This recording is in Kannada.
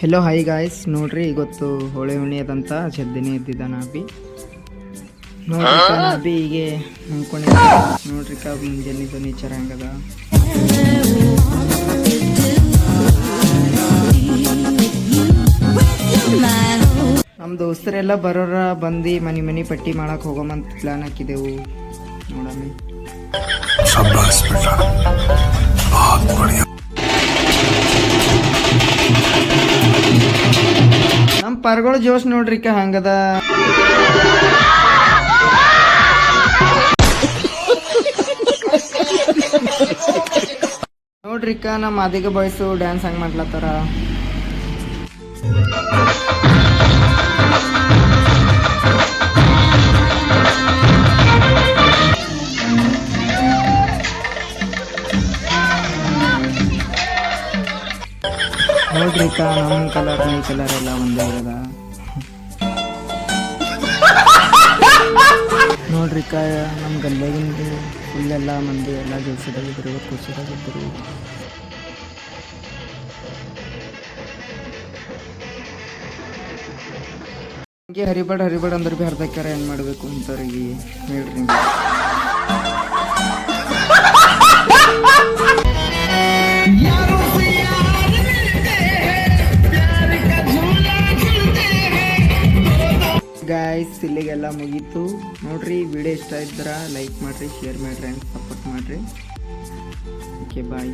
ಹೆಲೋ ಹೈ ಗಾಯ್ಸ್ ನೋಡ್ರಿ ಇವತ್ತು ಹೋಳಿ ಹುಣ್ಣಿ ಅದಂತ ಜಲ್ದಿನೇ ಇದ್ದಿದ್ದ ನಾ ಬಿ ನೋಡ್ರಿ ಹೀಗೆ ಅನ್ಕೊಂಡಿದ್ದ ನೋಡ್ರಿ ಕ ಮುಂಜಾನಿದ್ದು ನೇಚರ್ ಹಂಗದ ನಮ್ಮ ದೋಸ್ತರೆಲ್ಲ ಬರೋರ ಬಂದು ಮನಿ ಮನಿ ಪಟ್ಟಿ ಮಾಡಕ್ಕೆ ಹೋಗೋಮಂತ ಪ್ಲಾನ್ ಹಾಕಿದೆವು. ನೋಡಮ್ಮಿ. ಪರ್ಗಳು ಜೋಶ್ ನೋಡ್ರಿ ಕ ಹಂಗದ. ನೋಡ್ರಿ ಕ ನಮ್ಮ ಅದಿಗ ಬಾಯ್ಸು ಡ್ಯಾನ್ಸ್ ಹಂಗ್ ಮಾಡ್ಲತ್ತಾರ. ನೋಡ್ರಿ ನಮ್ಮ ಕಲರ್ ಈ ಕಲರ್ ಎಲ್ಲ ಒಂದೇ ಇರದ. ನೋಡ್ರಿ ಕ ನಮ್ಮ ಗಲ್ಲೆಗಿಂದು ಫುಲ್ ಎಲ್ಲ ಮಂದಿ ಎಲ್ಲ ಜೋಶದಾಗಿದ್ರು ಖುಷಿದಾಗಿದ್ರು ಹಂಗೆ ಹರಿಬೇಡ ಹರಿಬೇಡ ಅಂದ್ರೆ ಭೀ ಅರ್ಧಕ್ಕಾರ ಏನು ಮಾಡಬೇಕು ಅಂತವ್ರಿಗೆ ಹೇಳ್ರಿ. ಗಾಯ್ಸ್ ಇಲ್ಲಿಗೆಲ್ಲ ಮುಗೀತು. ನೋಡ್ರಿ ವಿಡಿಯೋ ಇಷ್ಟ ಇದ್ದರ ಲೈಕ್ ಮಾಡಿರಿ ಶೇರ್ ಮಾಡಿರಿ ಆ್ಯಂಡ್ ಸಪೋರ್ಟ್ ಮಾಡಿರಿ. Okay bye